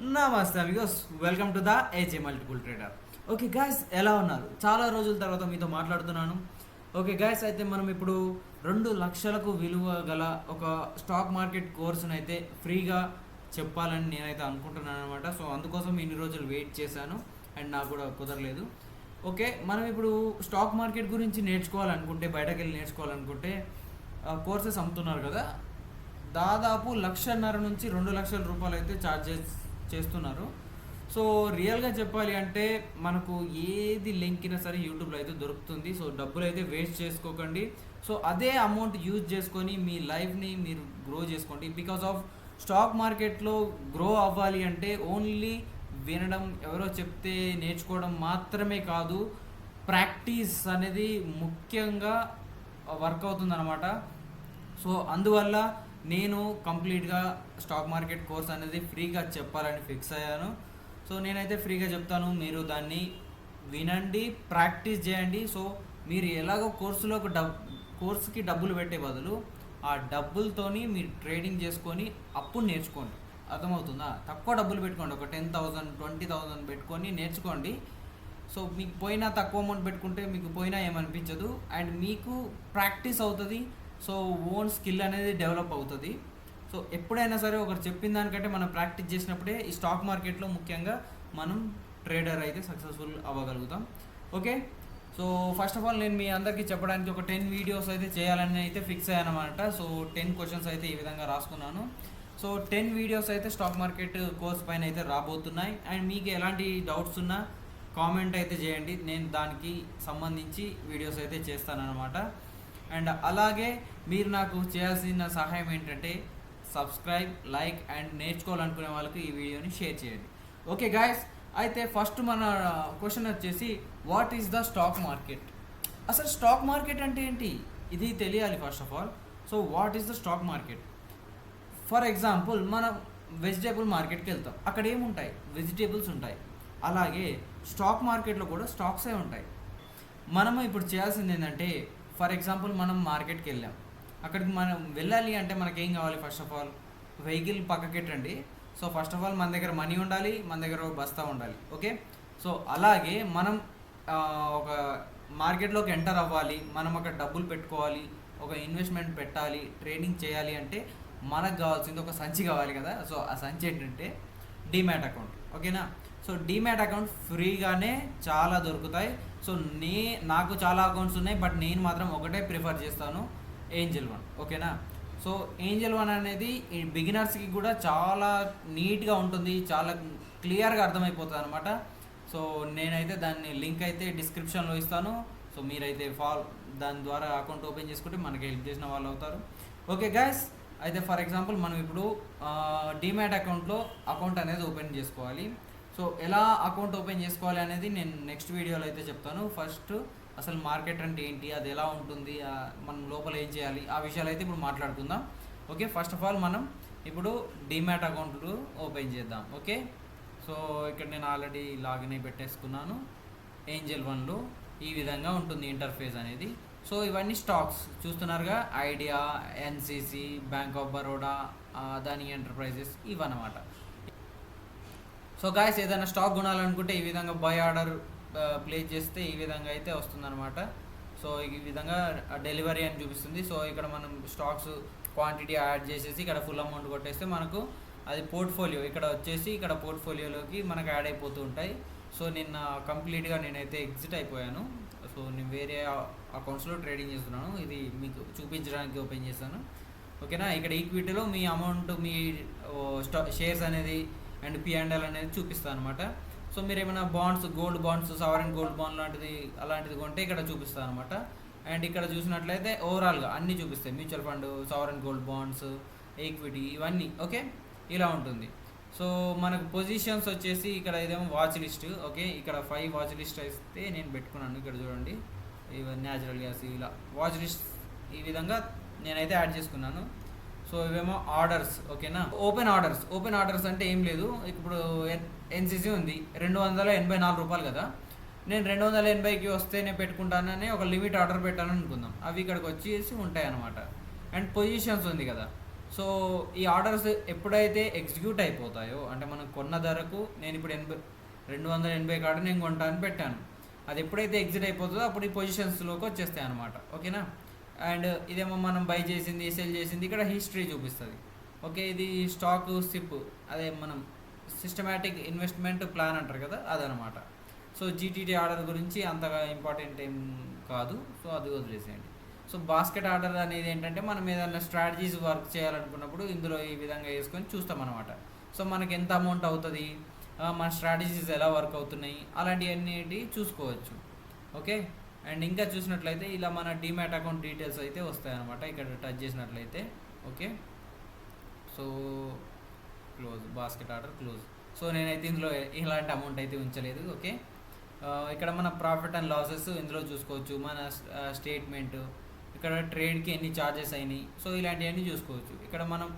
నమస్తే amigos welcome to the A J multiple trader okay guys ఎలా ఉన్నారు? చాలా రోజుల తర్వాత మీతో మాట్లాడుతున్నాను. ఓకే గాయస్ అయితే మనం ఇప్పుడు రెండు లక్షలకు విలువ గల ఒక స్టాక్ మార్కెట్ కోర్సును అయితే ఫ్రీగా చెప్పాలని నేనైతే అనుకుంటున్నాను అనమాట సో అందుకోసం ఇన్ని రోజులు వెయిట్ చేశాను అండ్ నాకు కూడా కుదరలేదు. ఓకే మనం ఇప్పుడు స్టాక్ మార్కెట్ గురించి నేర్చుకోవాలనుకుంటే బయటకు వెళ్ళి నేర్చుకోవాలనుకుంటే కోర్సెస్ అమ్ముతున్నారు కదా. దాదాపు లక్షన్నర నుంచి రెండు లక్షల రూపాయలు అయితే ఛార్జ్ చేస్తున్నారు. సో రియల్గా చెప్పాలి అంటే మనకు ఏది లింక్ అయినా సరే యూట్యూబ్లో అయితే దొరుకుతుంది. సో డబ్బులు అయితే వేస్ట్ చేసుకోకండి. సో అదే అమౌంట్ యూజ్ చేసుకొని మీ లైఫ్ని మీరు గ్రో చేసుకోండి. బికాస్ ఆఫ్ స్టాక్ మార్కెట్లో గ్రో అవ్వాలి అంటే ఓన్లీ వినడం ఎవరో చెప్తే నేర్చుకోవడం మాత్రమే కాదు ప్రాక్టీస్ అనేది ముఖ్యంగా వర్క్ అవుతుందన్నమాట. సో అందువల్ల నేను కంప్లీట్గా స్టాక్ మార్కెట్ కోర్స్ అనేది ఫ్రీగా చెప్పాలని ఫిక్స్ అయ్యాను. సో నేనైతే ఫ్రీగా చెప్తాను మీరు దాన్ని వినండి ప్రాక్టీస్ చేయండి. సో మీరు ఎలాగో కోర్సులోకి డబ్ కోర్సుకి డబ్బులు పెట్టే బదులు ఆ డబ్బులతోని మీరు ట్రేడింగ్ చేసుకొని అప్పుడు నేర్చుకోండి. అర్థమవుతుందా? తక్కువ డబ్బులు పెట్టుకోండి ఒక టెన్ థౌసండ్ ట్వంటీ థౌసండ్ పెట్టుకొని నేర్చుకోండి. సో మీకు పోయినా తక్కువ అమౌంట్ పెట్టుకుంటే మీకు పోయినా ఏమనిపించదు. అండ్ మీకు ప్రాక్టీస్ అవుతుంది సో ఓన్ స్కిల్ అనేది డెవలప్ అవుతుంది. సో ఎప్పుడైనా సరే ఒకరు చెప్పిన దానికంటే మనం ప్రాక్టీస్ చేసినప్పుడే ఈ స్టాక్ మార్కెట్లో ముఖ్యంగా మనం ట్రేడర్ అయితే successful అవ్వగలుగుతాం. Okay? So first of all నేను మీ అందరికీ చెప్పడానికి ఒక టెన్ వీడియోస్ అయితే చేయాలని అయితే ఫిక్స్ అయ్యాను అనమాట సో టెన్ క్వశ్చన్స్ అయితే ఈ విధంగా రాసుకున్నాను. సో టెన్ వీడియోస్ అయితే స్టాక్ మార్కెట్ కోర్స్ పైన అయితే రాబోతున్నాయి. అండ్ మీకు ఎలాంటి డౌట్స్ ఉన్నా కామెంట్ అయితే చేయండి. నేను దానికి సంబంధించి వీడియోస్ అయితే చేస్తానన్నమాట. అండ్ అలాగే మీరు నాకు చేయాల్సిన సహాయం ఏంటంటే సబ్స్క్రైబ్ లైక్ అండ్ నేర్చుకోవాలనుకునే వాళ్ళకి ఈ వీడియోని షేర్ చేయండి. ఓకే గాయస్ అయితే ఫస్ట్ మన క్వశ్చన్ వచ్చేసి what is the stock market అసలు స్టాక్ మార్కెట్ అంటే ఏంటి? ఇది తెలియాలి first of all so what is the stock market for example మనం వెజిటేబుల్ మార్కెట్కి వెళ్తాం. అక్కడ ఏముంటాయి? వెజిటేబుల్స్ ఉంటాయి. అలాగే స్టాక్ మార్కెట్లో కూడా స్టాక్సే ఉంటాయి. మనము ఇప్పుడు చేయాల్సింది ఏంటంటే ఫర్ ఎగ్జాంపుల్ మనం మార్కెట్కి వెళ్ళాం. అక్కడికి మనం వెళ్ళాలి అంటే మనకి ఏం కావాలి ఫస్ట్ ఆఫ్ ఆల్? వెహికల్ పక్కకెట్టండి. సో ఫస్ట్ ఆఫ్ ఆల్ మన దగ్గర మనీ ఉండాలి మన దగ్గర ఒక బస్తా ఉండాలి. ఓకే? సో అలాగే మనం ఒక మార్కెట్లోకి ఎంటర్ అవ్వాలి. మనం అక్కడ డబ్బులు పెట్టుకోవాలి ఒక ఇన్వెస్ట్మెంట్ పెట్టాలి ట్రేడింగ్ చేయాలి అంటే మనకు కావాల్సింది ఒక సంచి కావాలి కదా. సో ఆ సంచి ఏంటంటే డిమ్యాట్ అకౌంట్ ఓకేనా సో డిమ్యాట్ అకౌంట్ ఫ్రీగానే చాలా దొరుకుతాయి. సో నే నాకు చాలా అకౌంట్స్ ఉన్నాయి బట్ నేను మాత్రం ఒకటే ప్రిఫర్ చేస్తాను ఏంజల్ వన్ ఓకేనా సో ఏంజల్ వన్ అనేది ఈ బిగినర్స్కి కూడా చాలా నీట్గా ఉంటుంది చాలా క్లియర్గా అర్థమైపోతుంది అనమాట సో నేనైతే దాన్ని లింక్ అయితే డిస్క్రిప్షన్లో ఇస్తాను. సో మీరైతే ఫాల్ దాని ద్వారా అకౌంట్ ఓపెన్ చేసుకుంటే మనకి హెల్ప్ చేసిన వాళ్ళు అవుతారు. ఓకే గైస్ అయితే ఫర్ ఎగ్జాంపుల్ మనం ఇప్పుడు డిమ్యాట్ అకౌంట్లో అకౌంట్ అనేది ఓపెన్ చేసుకోవాలి. సో ఎలా అకౌంట్ ఓపెన్ చేసుకోవాలి అనేది నేను నెక్స్ట్ వీడియోలో అయితే చెప్తాను. ఫస్ట్ అసలు మార్కెట్ అంటే ఏంటి? అది ఎలా ఉంటుంది? మనం లోపల ఏం చేయాలి? ఆ విషయాలు అయితే ఇప్పుడు మాట్లాడుకుందాం. ఓకే ఫస్ట్ ఆఫ్ ఆల్ మనం ఇప్పుడు డిమ్యాట్ అకౌంట్ ఓపెన్ చేద్దాం. ఓకే సో ఇక్కడ నేను ఆల్రెడీ లాగిన్ అయి పెట్టేసుకున్నాను. ఏంజల్ వన్లో ఈ విధంగా ఉంటుంది ఇంటర్ఫేస్ అనేది. సో ఇవన్నీ స్టాక్స్ చూస్తున్నారుగా Idea NCC Bank of Baroda దాని ఎంటర్ప్రైజెస్ ఇవన్నమాట. సో గాయస్ ఏదైనా స్టాక్ కొనాలనుకుంటే ఈ విధంగా బై ఆర్డర్ ప్లేస్ చేస్తే ఈ విధంగా అయితే వస్తుందన్నమాట. సో ఈ విధంగా డెలివరీ అని చూపిస్తుంది. సో ఇక్కడ మనం స్టాక్స్ క్వాంటిటీ యాడ్ చేసేసి ఇక్కడ ఫుల్ అమౌంట్ కొట్టేస్తే మనకు అది పోర్ట్ఫోలియో ఇక్కడ వచ్చేసి ఇక్కడ పోర్ట్ఫోలియోలోకి మనకు యాడ్ అయిపోతూ ఉంటాయి. సో నిన్న కంప్లీట్గా నేనైతే ఎగ్జిట్ అయిపోయాను. సో నేను వేరే అకౌంట్స్లో ట్రేడింగ్ చేస్తున్నాను. ఇది మీకు చూపించడానికి ఓపెన్ చేశాను ఓకేనా? ఇక్కడ ఈక్విటీలో మీ అమౌంట్ మీ స్టా షేర్స్ అనేది అండ్ పిఎండ్ఎల్ అనేది చూపిస్తాను అనమాట సో మీరు ఏమైనా bonds gold bonds sovereign gold bond లాంటిది అలాంటిది కొంటే ఇక్కడ చూపిస్తాను అనమాట అండ్ ఇక్కడ చూసినట్లయితే ఓవరాల్గా అన్నీ చూపిస్తాయి. Mutual fund sovereign gold bonds equity ఇవన్నీ. ఓకే? ఇలా ఉంటుంది. సో మనకు పొజిషన్స్ వచ్చేసి ఇక్కడ ఇదేమో వాచ్ లిస్ట్ ఓకే ఇక్కడ ఫైవ్ వాచ్ లిస్ట్ అయితే నేను పెట్టుకున్నాను ఇక్కడ చూడండి. ఇవన్నీ న్యాచురల్ గ్యాస్ ఇలా వాచ్ లిస్ట్ ఈ విధంగా నేనైతే యాడ్ చేసుకున్నాను. సో ఇవేమో ఆర్డర్స్ ఓకేనా ఓపెన్ ఆర్డర్స్ ఓపెన్ ఆర్డర్స్ అంటే ఏం లేదు. ఇప్పుడు ఎన్సీసీ ఉంది రెండు వందల ఎనభై నాలుగు రూపాయలు కదా. నేను రెండు వందల ఎనభైకి వస్తే నేను పెట్టుకుంటానని ఒక లిమిట్ ఆర్డర్ పెట్టాను అనుకుందాం. అవి ఇక్కడికి వచ్చేసి ఉంటాయి అన్నమాట అండ్ పొజిషన్స్ ఉంది కదా. సో ఈ ఆర్డర్స్ ఎప్పుడైతే ఎగ్జిక్యూట్ అయిపోతాయో అంటే మనం కొన్న ధరకు నేను ఇప్పుడు ఎనభై రెండు వందల ఎనభై కాడ నేను కొంటాను పెట్టాను. అది ఎప్పుడైతే ఎగ్జిట్ అయిపోతుందో అప్పుడు ఈ పొజిషన్స్లోకి వచ్చేస్తాయి అనమాట ఓకేనా? అండ్ ఇదేమో మనం బై చేసింది సెల్ చేసింది ఇక్కడ హిస్టరీ చూపిస్తుంది. ఓకే ఇది స్టాక్ సిప్ అదే మనం సిస్టమేటిక్ ఇన్వెస్ట్మెంట్ ప్లాన్ అంటారు కదా అదనమాట సో జీటీటీ ఆర్డర్ గురించి అంతగా ఇంపార్టెంట్ ఏం కాదు. సో అది వదిలేసేయండి. సో బాస్కెట్ ఆర్డర్ అనేది ఏంటంటే మనం ఏదైనా స్ట్రాటజీస్ వర్క్ చేయాలనుకున్నప్పుడు ఇందులో ఈ విధంగా వేసుకొని చూస్తాం అనమాట సో మనకి ఎంత అమౌంట్ అవుతుంది? మన స్ట్రాటజీస్ ఎలా వర్క్ అవుతున్నాయి? అలాంటివన్నీ చూసుకోవచ్చు. ఓకే? అండ్ ఇంకా చూసినట్లయితే ఇలా మన డిమ్యాట్ అకౌంట్ డీటెయిల్స్ అయితే వస్తాయన్నమాట. ఇక్కడ టచ్ చేసినట్లయితే. Okay? So close. Basket order close. So నేనైతే ఇందులో ఇలాంటి అమౌంట్ అయితే ఉంచలేదు. ఓకే? ఇక్కడ మన ప్రాఫిట్ అండ్ లాసెస్ ఇందులో చూసుకోవచ్చు. మన స్టేట్మెంట్. ఇక్కడ ట్రేడ్కి ఎన్ని ఛార్జెస్ అయినాయి. సో ఇలాంటివన్నీ చూసుకోవచ్చు. ఇక్కడ మనం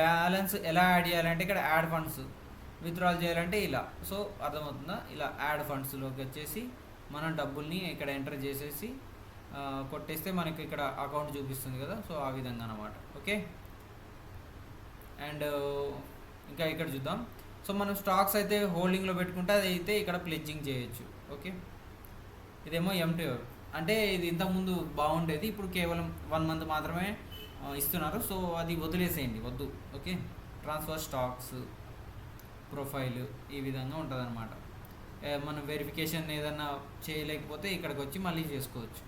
బ్యాలెన్స్ ఎలా యాడ్ చేయాలంటే ఇక్కడ యాడ్ ఫండ్స్ విత్డ్రాల్ చేయాలంటే ఇలా. సో అర్థమవుతుందా? ఇలా యాడ్ ఫండ్స్లోకి వచ్చేసి మనం డబ్బుల్ని ఇక్కడ ఎంటర్ చేసేసి కొట్టేస్తే మనకి ఇక్కడ అకౌంట్ చూపిస్తుంది కదా. సో ఆ విధంగా అనమాట ఓకే? అండ్ ఇంకా ఇక్కడ చూద్దాం. సో మనం స్టాక్స్ అయితే హోల్డింగ్లో పెట్టుకుంటే అది అయితే ఇక్కడ ప్లెడ్జింగ్ చేయొచ్చు. ఓకే? ఇదేమో ఎంటీఓ అంటే ఇది ఇంతకుముందు బాగుండేది ఇప్పుడు కేవలం వన్ మంత్ మాత్రమే ఇస్తున్నారు. సో అది వదిలేసేయండి వద్దు. ఓకే? ట్రాన్స్ఫర్ స్టాక్స్ ప్రొఫైల్ ఈ విధంగా ఉంటుందన్నమాట. మనం వెరిఫికేషన్ ఏదన్నా చేయలేకపోతే ఇక్కడికి వచ్చి మళ్ళీ చేసుకోవచ్చు.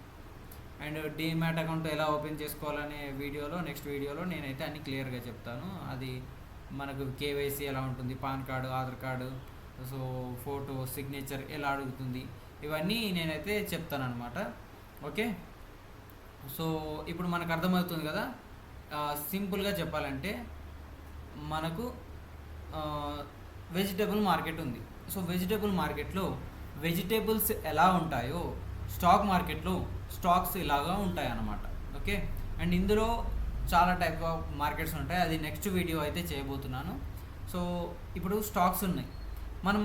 అండ్ డీమ్యాట్ అకౌంట్ ఎలా ఓపెన్ చేసుకోవాలనే వీడియోలో నెక్స్ట్ వీడియోలో నేనైతే అన్ని క్లియర్గా చెప్తాను. అది మనకు కేవైసీ ఎలా ఉంటుంది PAN card Aadhaar card so photo signature ఎలా అడుగుతుంది ఇవన్నీ నేనైతే చెప్తాను అనమాట ఓకే? సో ఇప్పుడు మనకు అర్థమవుతుంది కదా? సింపుల్గా చెప్పాలంటే మనకు వెజిటేబుల్ మార్కెట్ ఉంది. సో వెజిటేబుల్ మార్కెట్లో వెజిటేబుల్స్ ఎలా ఉంటాయో స్టాక్ మార్కెట్లో స్టాక్స్ ఇలాగా ఉంటాయి అన్నమాట ఓకే? అండ్ ఇందులో చాలా టైప్ ఆఫ్ మార్కెట్స్ ఉంటాయి. అది నెక్స్ట్ వీడియో అయితే చేయబోతున్నాను. సో ఇప్పుడు స్టాక్స్ ఉన్నాయి. మనం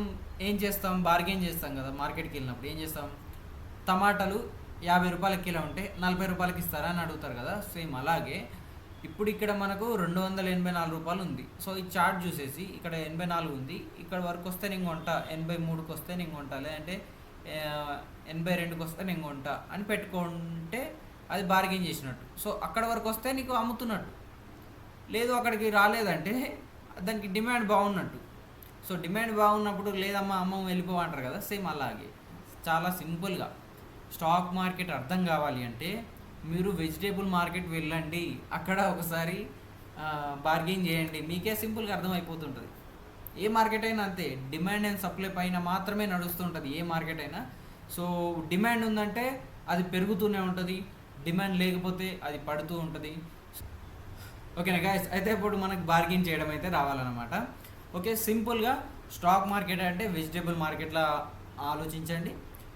ఏం చేస్తాం? బార్గెన్ చేస్తాం కదా మార్కెట్కి వెళ్ళినప్పుడు. ఏం చేస్తాం? టమాటాలు యాభై రూపాయల కిలో ఉంటే నలభై రూపాయలకి ఇస్తారా అని అడుగుతారు కదా. సేమ్ అలాగే ఇప్పుడు ఇక్కడ మనకు రెండు వందల ఎనభై నాలుగు రూపాయలు ఉంది. సో ఈ చార్ట్ చూసేసి ఇక్కడ ఎనభై నాలుగు ఉంది. ఇక్కడ వరకు వస్తే నేను కొంటా. ఎనభై మూడుకి వస్తే నేను కొంటా. లేదంటే ఎనభై రెండుకి వస్తే నేను కొంటా అని పెట్టుకుంటే అది బార్గెన్ చేసినట్టు. సో అక్కడ వరకు వస్తే నీకు అమ్ముతున్నట్టు. లేదు అక్కడికి రాలేదంటే దానికి డిమాండ్ బాగున్నట్టు. సో డిమాండ్ బాగున్నప్పుడు లేదమ్మా అమ్మ వెళ్ళిపోవంటారు కదా సేమ్ అలాగే. చాలా సింపుల్గా. స్టాక్ మార్కెట్ అర్థం కావాలి అంటే మీరు వెజిటేబుల్ మార్కెట్ వెళ్ళండి అక్కడ ఒకసారి బార్గెయిన్ చేయండి మీకే సింపుల్గా అర్థమైపోతుంటుంది. ఏ మార్కెట్ అయినా అంతే డిమాండ్ అండ్ సప్లై పైన మాత్రమే నడుస్తుంటుంది ఏ మార్కెట్ అయినా. సో డిమాండ్ ఉందంటే అది పెరుగుతూనే ఉంటుంది డిమాండ్ లేకపోతే అది పడుతూ ఉంటుంది. ఓకేనా గాయస్? అయితే ఇప్పుడు మనకు బార్గెన్ చేయడం అయితే రావాలన్నమాట. ఓకే సింపుల్గా స్టాక్ మార్కెట్ అంటే వెజిటేబుల్ మార్కెట్లా ఆలోచించండి.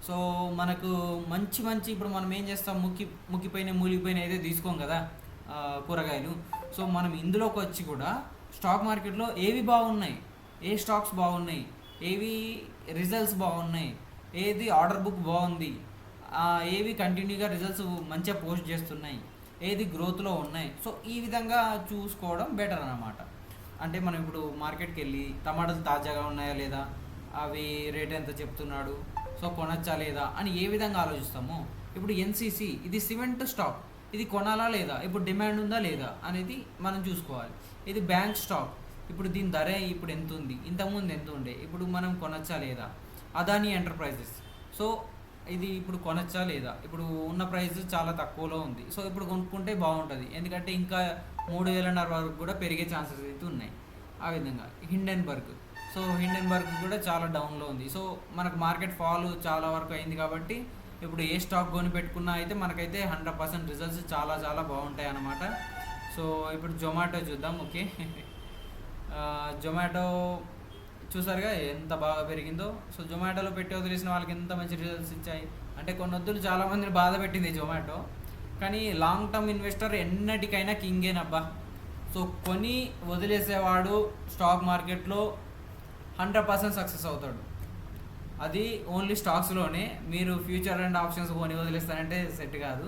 సో మనకు మంచి మంచి ఇప్పుడు మనం ఏం చేస్తాం ముక్కి ముక్కిపోయిన మూలిగిపోయిన అయితే తీసుకోం కదా కూరగాయలు. సో మనం ఇందులోకి వచ్చి కూడా స్టాక్ మార్కెట్లో ఏవి బాగున్నాయి ఏ స్టాక్స్ బాగున్నాయి ఏవి రిజల్ట్స్ బాగున్నాయి ఏది ఆర్డర్ బుక్ బాగుంది ఏవి కంటిన్యూగా రిజల్ట్స్ మంచిగా పోస్ట్ చేస్తున్నాయి ఏది గ్రోత్లో ఉన్నాయి. సో ఈ విధంగా చూసుకోవడం బెటర్ అన్నమాట. అంటే మనం ఇప్పుడు మార్కెట్కి వెళ్ళి టమాటాలు తాజాగా ఉన్నాయా లేదా? అవి రేట్ ఎంత చెప్తున్నాడు? సో కొనచ్చా లేదా? అని ఏ విధంగా ఆలోచిస్తామో? ఇప్పుడు ఎన్సీసీ ఇది సిమెంట్ స్టాక్. ఇది కొనాలా లేదా? ఇప్పుడు డిమాండ్ ఉందా లేదా? అనేది మనం చూసుకోవాలి. ఇది బ్యాంక్ స్టాక్. ఇప్పుడు దీని ధర ఇప్పుడు ఎంత ఉంది ఇంతకుముందు ఎంత ఉండే? ఇప్పుడు మనం కొనచ్చా లేదా? అదాని ఎంటర్ప్రైజెస్. సో ఇది ఇప్పుడు కొనచ్చా లేదా? ఇప్పుడు ఉన్న ప్రైస్ చాలా తక్కువలో ఉంది. సో ఇప్పుడు కొనుక్కుంటే బాగుంటుంది. ఎందుకంటే ఇంకా మూడు వేలన్నర వరకు కూడా పెరిగే ఛాన్సెస్ అయితే ఉన్నాయి. ఆ విధంగా. హిండెన్బర్గ్. సో హిండెన్బర్గ్ కూడా చాలా డౌన్లో ఉంది. సో మనకు మార్కెట్ ఫాల్ చాలా వరకు అయింది కాబట్టి ఇప్పుడు ఏ స్టాక్ కొని పెట్టుకున్నా అయితే మనకైతే హండ్రెడ్ పర్సెంట్ రిజల్ట్స్ చాలా చాలా బాగుంటాయి అన్నమాట. సో ఇప్పుడు జొమాటో చూద్దాం. ఓకే. జొమాటో చూసారుగా ఎంత బాగా పెరిగిందో. సో జొమాటోలో పెట్టి వదిలేసిన వాళ్ళకి ఎంత మంచి రిజల్ట్స్ ఇచ్చాయి. అంటే కొన్ని వద్దులు చాలామందిని బాధ పెట్టింది జొమాటో. కానీ లాంగ్ టర్మ్ ఇన్వెస్టర్ ఎన్నటికైనా కింగేనబ్బా సో కొని వదిలేసేవాడు స్టాక్ మార్కెట్లో హండ్రెడ్ పర్సెంట్ సక్సెస్ అవుతాడు. అది ఓన్లీ స్టాక్స్లోనే మీరు ఫ్యూచర్ అండ్ ఆప్షన్స్ కొని వదిలేస్తారంటే సెట్ కాదు.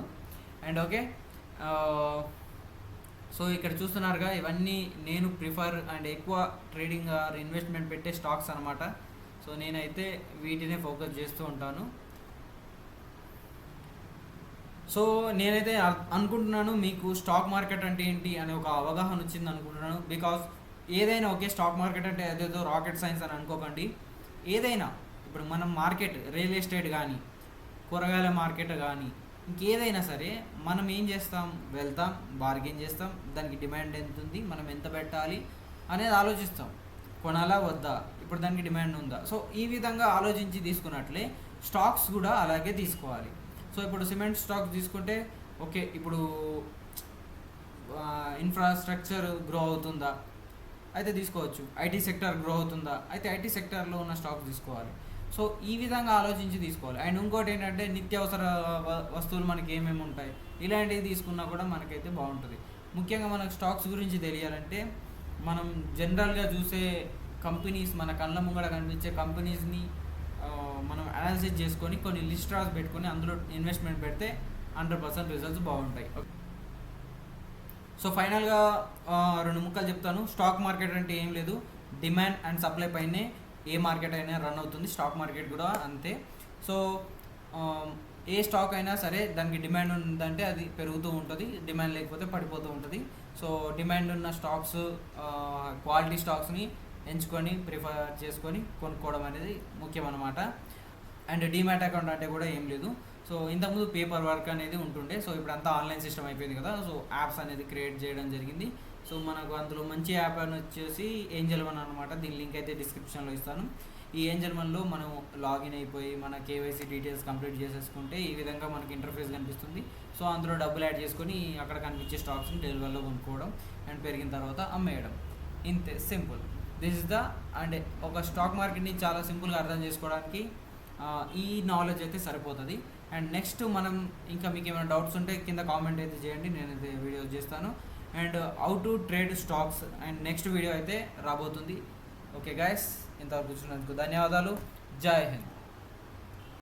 అండ్ ఓకే uh, సో ఇక్కడ చూస్తున్నారుగా ఇవన్నీ నేను ప్రిఫర్ అండ్ ఎక్కువ ట్రేడింగ్ ఆర్ ఇన్వెస్ట్మెంట్ పెట్టే స్టాక్స్ అనమాట సో నేనైతే వీటినే ఫోకస్ చేస్తూ ఉంటాను. సో నేనైతే అనుకుంటున్నాను మీకు స్టాక్ మార్కెట్ అంటే ఏంటి అనే ఒక అవగాహన వచ్చింది అనుకుంటున్నాను. బికాస్ ఏదైనా ఒకే స్టాక్ మార్కెట్ అంటే అదేదో రాకెట్ సైన్స్ అని అనుకోకండి. ఏదైనా ఇప్పుడు మనం మార్కెట్ రియల్ ఎస్టేట్ కానీ కూరగాయల మార్కెట్ కానీ ఇంకేదైనా సరే మనం ఏం చేస్తాం? వెళ్తాం బార్గెన్ చేస్తాం. దానికి డిమాండ్ ఎంత ఉంది? మనం ఎంత పెట్టాలి? అనేది ఆలోచిస్తాం. కొనాలా? వద్దా? ఇప్పుడు దానికి డిమాండ్ ఉందా? సో ఈ విధంగా ఆలోచించి తీసుకున్నట్లే స్టాక్స్ కూడా అలాగే తీసుకోవాలి. సో ఇప్పుడు సిమెంట్ స్టాక్స్ తీసుకుంటే ఓకే ఇప్పుడు ఇన్ఫ్రాస్ట్రక్చర్ గ్రో అవుతుందా? అయితే తీసుకోవచ్చు. ఐటీ సెక్టర్ గ్రో అవుతుందా? అయితే ఐటీ సెక్టర్లో ఉన్న స్టాక్స్ తీసుకోవాలి. సో ఈ విధంగా ఆలోచించి తీసుకోవాలి. అండ్ ఇంకోటి ఏంటంటే నిత్యావసర వ- వస్తువులు మనకి ఏమేమి ఉంటాయి? ఇలాంటివి తీసుకున్నా కూడా మనకైతే బాగుంటుంది. ముఖ్యంగా మనకు స్టాక్స్ గురించి తెలియాలంటే మనం జనరల్గా చూసే కంపెనీస్ మన కళ్ళ ముంగడ కనిపించే కంపెనీస్ని మనం అనాలిసిస్ చేసుకొని కొన్ని లిస్ట్ రాసి పెట్టుకొని అందులో ఇన్వెస్ట్మెంట్ పెడితే హండ్రెడ్ పర్సెంట్ రిజల్ట్స్ బాగుంటాయి. సో ఫైనల్గా రెండు ముక్కలు చెప్తాను. స్టాక్ మార్కెట్ అంటే ఏం లేదు. డిమాండ్ అండ్ సప్లై పైనే ఏ మార్కెట్ అయినా రన్ అవుతుంది స్టాక్ మార్కెట్ కూడా అంతే. సో ఏ స్టాక్ అయినా సరే దానికి డిమాండ్ ఉందంటే అది పెరుగుతూ ఉంటుంది డిమాండ్ లేకపోతే పడిపోతూ ఉంటుంది. సో డిమాండ్ ఉన్న స్టాక్స్ క్వాలిటీ స్టాక్స్ని ఎంచుకొని ప్రిఫర్ చేసుకొని కొనుక్కోవడం అనేది ముఖ్యం అనమాట అండ్ డిమాట్ అకౌంట్ అంటే కూడా ఏం లేదు. సో ఇంతకుముందు పేపర్ వర్క్ అనేది ఉంటుండే. సో ఇప్పుడు అంతా ఆన్లైన్ సిస్టమ్ అయిపోయింది కదా. సో యాప్స్ అనేది క్రియేట్ చేయడం జరిగింది. సో మనకు అందులో మంచి యాప్ అని వచ్చేసి ఏంజల్ వన్ అనమాట దీని లింక్ అయితే డిస్క్రిప్షన్లో ఇస్తాను. ఈ ఏంజల్ వన్లో మనం లాగిన్ అయిపోయి మన కేవైసీ డీటెయిల్స్ కంప్లీట్ చేసేసుకుంటే ఈ విధంగా మనకి ఇంటర్ఫేస్ కనిపిస్తుంది. సో అందులో డబ్బులు యాడ్ చేసుకొని అక్కడ కనిపించే స్టాక్స్ని డెలివరీలో కొనుక్కోవడం అండ్ పెరిగిన తర్వాత అమ్మేయడం. ఇంతే simple. This is the and ఒక స్టాక్ మార్కెట్ని చాలా సింపుల్గా అర్థం చేసుకోవడానికి ఈ నాలెడ్జ్ అయితే సరిపోతుంది. అండ్ నెక్స్ట్ మనం ఇంకా మీకు ఏమైనా డౌట్స్ ఉంటే కింద కామెంట్ అయితే చేయండి నేనైతే వీడియో చేస్తాను. And how to trade stocks and next video అయితే రాబోతుంది. ఓకే గాయస్ ఇంతవరకు చూసినందుకు ధన్యవాదాలు. జై హింద్.